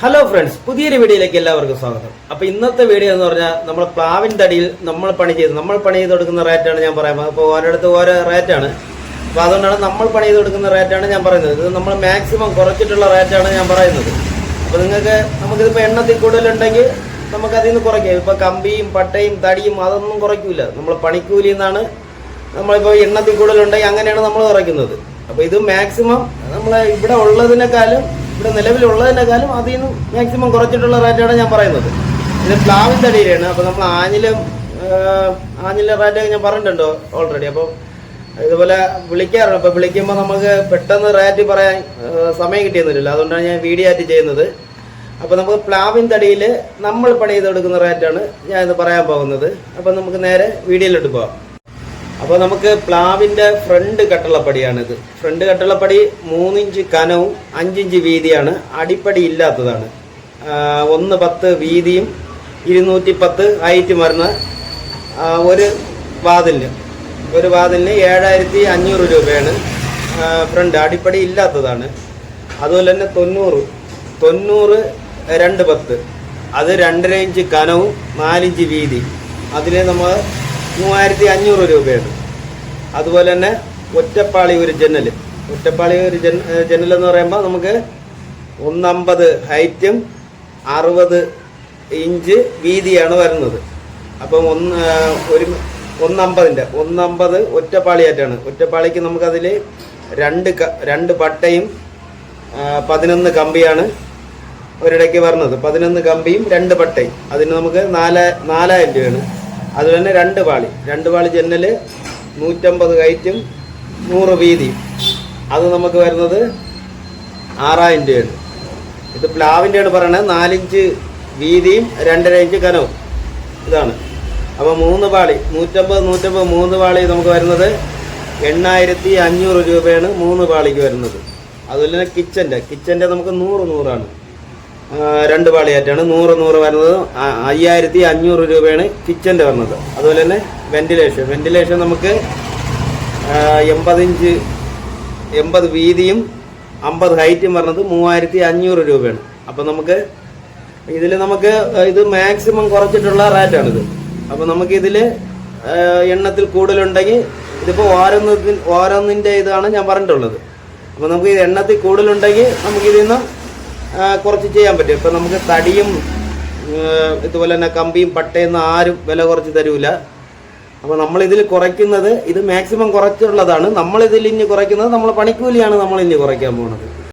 Hello friends പുതിയൊരു വീഡിയോയിലേക്ക് എല്ലാവർക്കും സ്വാഗതം. അപ്പൊ ഇന്നത്തെ വീഡിയോ എന്ന് പറഞ്ഞാൽ നമ്മൾ പ്ലാവിൻ തടിയിൽ നമ്മൾ പണി ചെയ്ത് നമ്മൾ പണി ചെയ്ത് കൊടുക്കുന്ന റേറ്റാണ് ഞാൻ പറയുന്നത് അപ്പോൾ ഓരോടത്ത് ഓരോ റേറ്റാണ് അപ്പോൾ അതുകൊണ്ടാണ് നമ്മൾ പണി ചെയ്ത് കൊടുക്കുന്ന റേറ്റാണ് ഞാൻ പറയുന്നത്. ഇത് നമ്മൾ മാക്സിമം കുറച്ചിട്ടുള്ള റേറ്റാണ് ഞാൻ പറയുന്നത്. അപ്പോൾ നിങ്ങൾക്ക് നമുക്കിതിപ്പോൾ എണ്ണത്തിൽ കൂടുതലുണ്ടെങ്കിൽ നമുക്ക് അതിൽ നിന്ന് കുറയ്ക്കാം. ഇപ്പോൾ കമ്പിയും പട്ടയും തടിയും അതൊന്നും കുറയ്ക്കില്ല നമ്മൾ പണിക്കൂലി എന്നാണ് നമ്മളിപ്പോൾ എണ്ണത്തിൽ കൂടുതലുണ്ടെങ്കിൽ അങ്ങനെയാണ് നമ്മൾ കുറയ്ക്കുന്നത്. അപ്പോൾ ഇത് മാക്സിമം നമ്മൾ ഇവിടെ ഉള്ളതിനേക്കാളും ഇവിടെ നിലവിലുള്ളതിനേക്കാളും അതിൽ നിന്ന് മാക്സിമം കുറച്ചിട്ടുള്ള റേറ്റാണ് ഞാൻ പറയുന്നത്. ഇത് പ്ലാവിന്റെ അടിയിലാണ്. അപ്പോൾ നമ്മൾ ആഞ്ഞിലും ആഞ്ഞിലെ റേറ്റൊക്കെ ഞാൻ പറഞ്ഞിട്ടുണ്ടോ ഓൾറെഡി അപ്പോൾ ഇതുപോലെ വിളിക്കാറുണ്ട്. അപ്പോൾ വിളിക്കുമ്പോൾ നമുക്ക് പെട്ടെന്ന് റേറ്റ് പറയാൻ സമയം കിട്ടിയെന്നില്ല അതുകൊണ്ടാണ് ഞാൻ വീഡിയോ ആയിട്ട് ചെയ്യുന്നത്. അപ്പോൾ നമുക്ക് പ്ലാവിൻ തടിയിൽ നമ്മൾ പണി ചെയ്തെടുക്കുന്ന റേറ്റാണ് ഞാൻ പറയാൻ പോകുന്നത്. അപ്പോൾ നമുക്ക് നേരെ വീഡിയോയിലോട്ട് പോകാം അപ്പോൾ നമുക്ക് പ്ലാവിന്റെ ഫ്രണ്ട് കട്ടളപ്പടിയാണിത്. ഫ്രണ്ട് കട്ടളപ്പടി മൂന്നിഞ്ച് കനവും അഞ്ചിഞ്ച് വീതിയാണ്. അടിപ്പടി ഇല്ലാത്തതാണ്. ഒന്ന് പത്ത് വീതിയും ഇരുന്നൂറ്റി പത്ത് ഹൈറ്റ് വരുന്ന ഒരു വാതിലിന്. ഒരു വാതിലിന് ഏഴായിരത്തി അഞ്ഞൂറ് രൂപയാണ്. ഫ്രണ്ട് അടിപ്പടി ഇല്ലാത്തതാണ്. അതുപോലെ തന്നെ തൊണ്ണൂറ്. തൊണ്ണൂറ് രണ്ട് പത്ത്. അത് രണ്ടര ഇഞ്ച് കനവും നാലിഞ്ച് വീതി. അതിനെ നമ്മൾ മൂവായിരത്തി അഞ്ഞൂറ് രൂപയാണ് അതുപോലെ തന്നെ ഒറ്റപ്പാളി ഒരു ജനൽ ഒറ്റപ്പാളി ഒരു ജനൽ എന്ന് പറയുമ്പോൾ നമുക്ക് ഒന്നമ്പത് ഹൈറ്റും അറുപത് ഇഞ്ച് വീതിയാണ് വരുന്നത്. അപ്പം ഒന്ന് ഒരു ഒന്നമ്പതിന്റെ ഒന്നമ്പത് ഒറ്റപ്പാളിയായിട്ടാണ്. ഒറ്റപ്പാളിക്ക് നമുക്കതിൽ രണ്ട് രണ്ട് പട്ടയും പതിനൊന്ന് കമ്പിയാണ് ഒരിടയ്ക്ക് വരുന്നത്. പതിനൊന്ന് കമ്പിയും രണ്ട് പട്ടയും. അതിന് നമുക്ക് നാല് നാലായിരം രൂപയാണ്. അതുപോലെ തന്നെ രണ്ട് പാളി. രണ്ട് പാളി ജനൽ നൂറ്റമ്പത് കയറ്റും നൂറ് വീതിയും. അത് നമുക്ക് വരുന്നത് ആറായിരം രൂപയാണ്. ഇത് പ്ലാവിന്റെയാണ് പറയണത്. നാലിഞ്ച് വീതിയും രണ്ടര ഇഞ്ച് കനവും. ഇതാണ്. അപ്പോൾ മൂന്ന് പാളി നൂറ്റമ്പത് നൂറ്റമ്പത് മൂന്ന് പാളി നമുക്ക് വരുന്നത് എണ്ണായിരത്തി അഞ്ഞൂറ് രൂപയാണ് മൂന്ന് പാളിക്ക് വരുന്നത്. അതുപോലെ തന്നെ കിച്ചന്റെ കിച്ചന്റെ നമുക്ക് നൂറ് നൂറാണ്. രണ്ട് പാളിയായിട്ടാണ് നൂറ് നൂറ് വരുന്നത്. അയ്യായിരത്തി അഞ്ഞൂറ് രൂപയാണ് കിച്ചന്റെ വരുന്നത്. അതുപോലെ തന്നെ വെന്റിലേഷൻ. വെന്റിലേഷൻ നമുക്ക് എൺപതിഞ്ച് എൺപത് വീതിയും അമ്പത് ഹൈറ്റും വരുന്നത് മൂവായിരത്തി അഞ്ഞൂറ് രൂപയാണ്. അപ്പം നമുക്ക് ഇതിൽ നമുക്ക് ഇത് മാക്സിമം കുറച്ചിട്ടുള്ള റേറ്റാണിത്. അപ്പം നമുക്കിതിൽ എണ്ണത്തിൽ കൂടുതലുണ്ടെങ്കിൽ ഇതിപ്പോൾ ഓരോന്നതിന് ഓരോന്നിന്റെ ഇതാണ് ഞാൻ പറഞ്ഞിട്ടുള്ളത്. അപ്പോൾ നമുക്ക് ഇത് എണ്ണത്തിൽ കൂടുതലുണ്ടെങ്കിൽ നമുക്കിതിൽ നിന്ന് കുറച്ച് ചെയ്യാൻ പറ്റും. ഇപ്പം നമുക്ക് തടിയും ഇതുപോലെ തന്നെ കമ്പിയും പട്ടയും ആരും വില കുറച്ച് തരൂല. അപ്പോൾ നമ്മൾ ഇതിൽ കുറയ്ക്കുന്നത് ഇത് മാക്സിമം കുറച്ചുള്ളതാണ്. നമ്മളിതിൽ ഇനി കുറയ്ക്കുന്നത് നമ്മൾ പണിക്കൂലിയാണ് നമ്മൾ ഇനി കുറയ്ക്കാൻ പോകുന്നത്